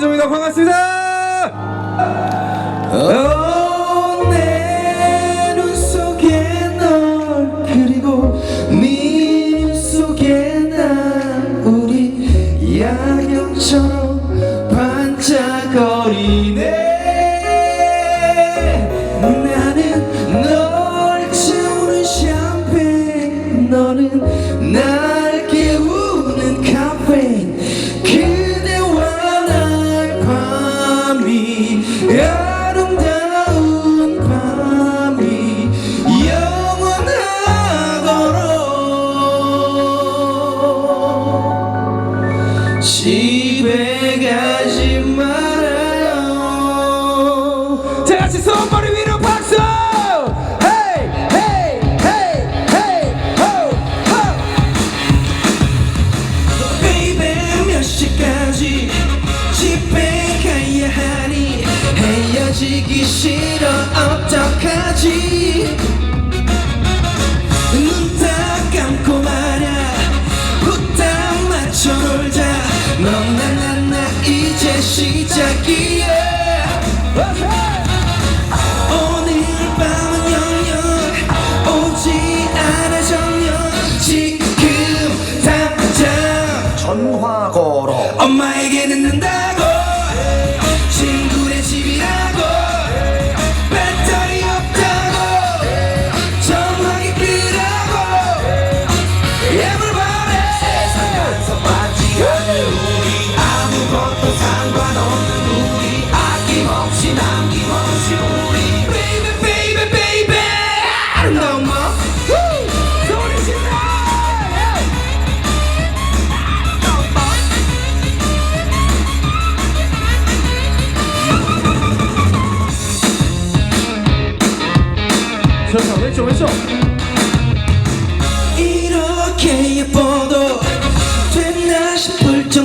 군조입니다. 반갑습니다. 어, 내눈 속에 널 그리고 네눈 속에 난 우리 야경처럼 반짝거리네 어떡하지. 눈딱 감고 말야 후딱 맞춰 놀자. 넌 나 나 나 이제 시작이야 자, 왼쪽 왼쪽 이렇게 예뻐도 됐나 싶을 정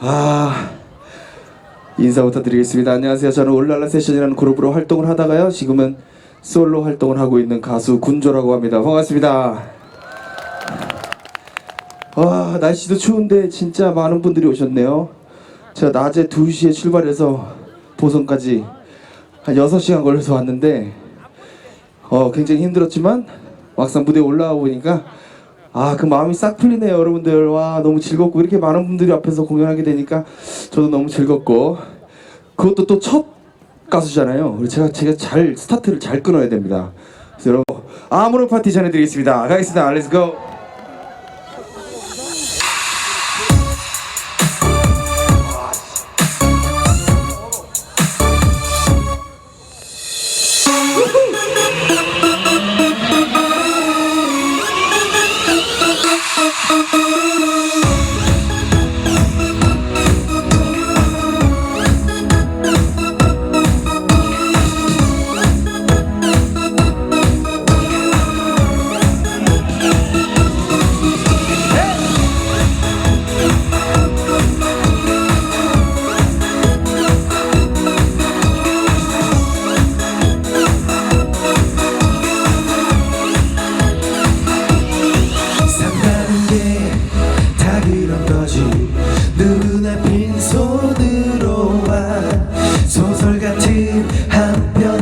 아 인사부터 드리겠습니다. 안녕하세요. 저는 올랄라 세션이라는 그룹으로 활동을 하다가요. 지금은 솔로 활동을 하고 있는 가수 군조라고 합니다. 반갑습니다. 와 날씨도 추운데 진짜 많은 분들이 오셨네요. 제가 낮에 2시에 출발해서 보성까지 한 6시간 걸려서 왔는데 어 굉장히 힘들었지만 막상 무대에 올라와 보니까 아 그 마음이 싹 풀리네요 여러분들. 와 너무 즐겁고 이렇게 많은 분들이 앞에서 공연하게 되니까 저도 너무 즐겁고. 그것도 또 첫 가수잖아요. 그래서 제가 제가 잘 스타트를 잘 끊어야 됩니다. 그래서 여러분 아무런 파티 전해드리겠습니다. 가겠습니다. 렛츠 고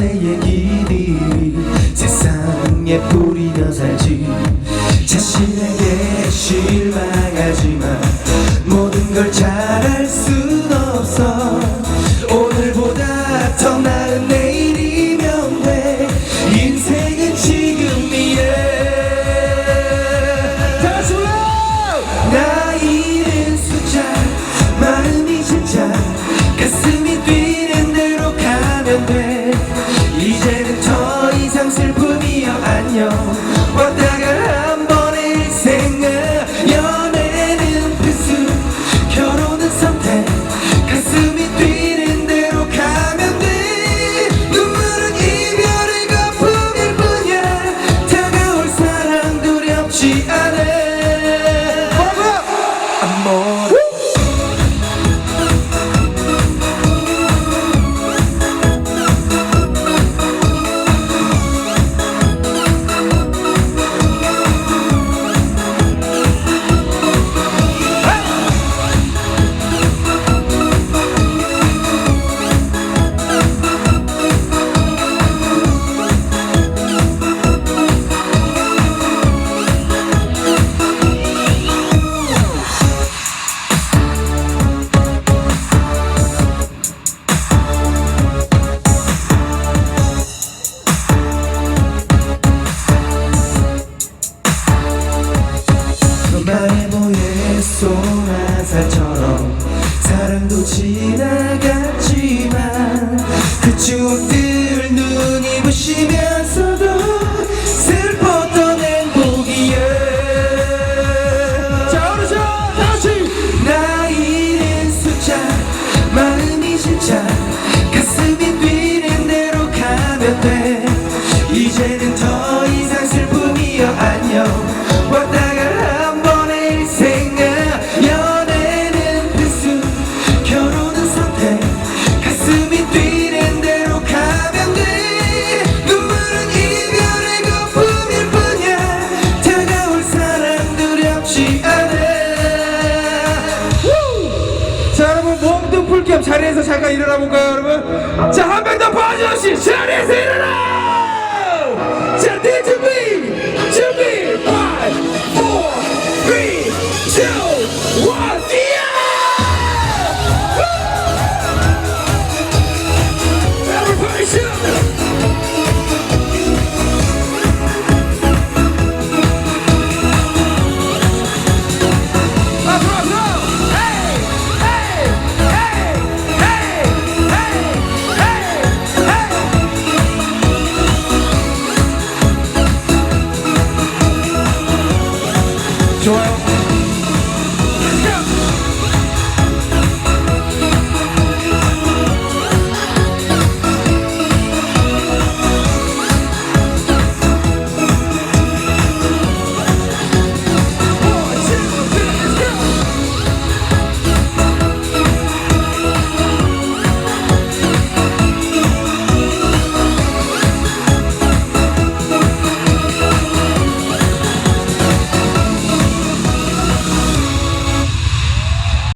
나의 길이 세상에 뿌리며 살지. 자신에게 실망하지만 모든 걸 잘할 수 but 주들 눈이 부시면서도 슬펐던 행복이야 자오르자 다시. 나이는 숫자 마음이 진짜. 가슴이 뛰는 대로 가면 돼. 이제는 더 일어나 볼까요, 여러분? 자, 한 명 더 봐주시 시원해서 일어나! Joel.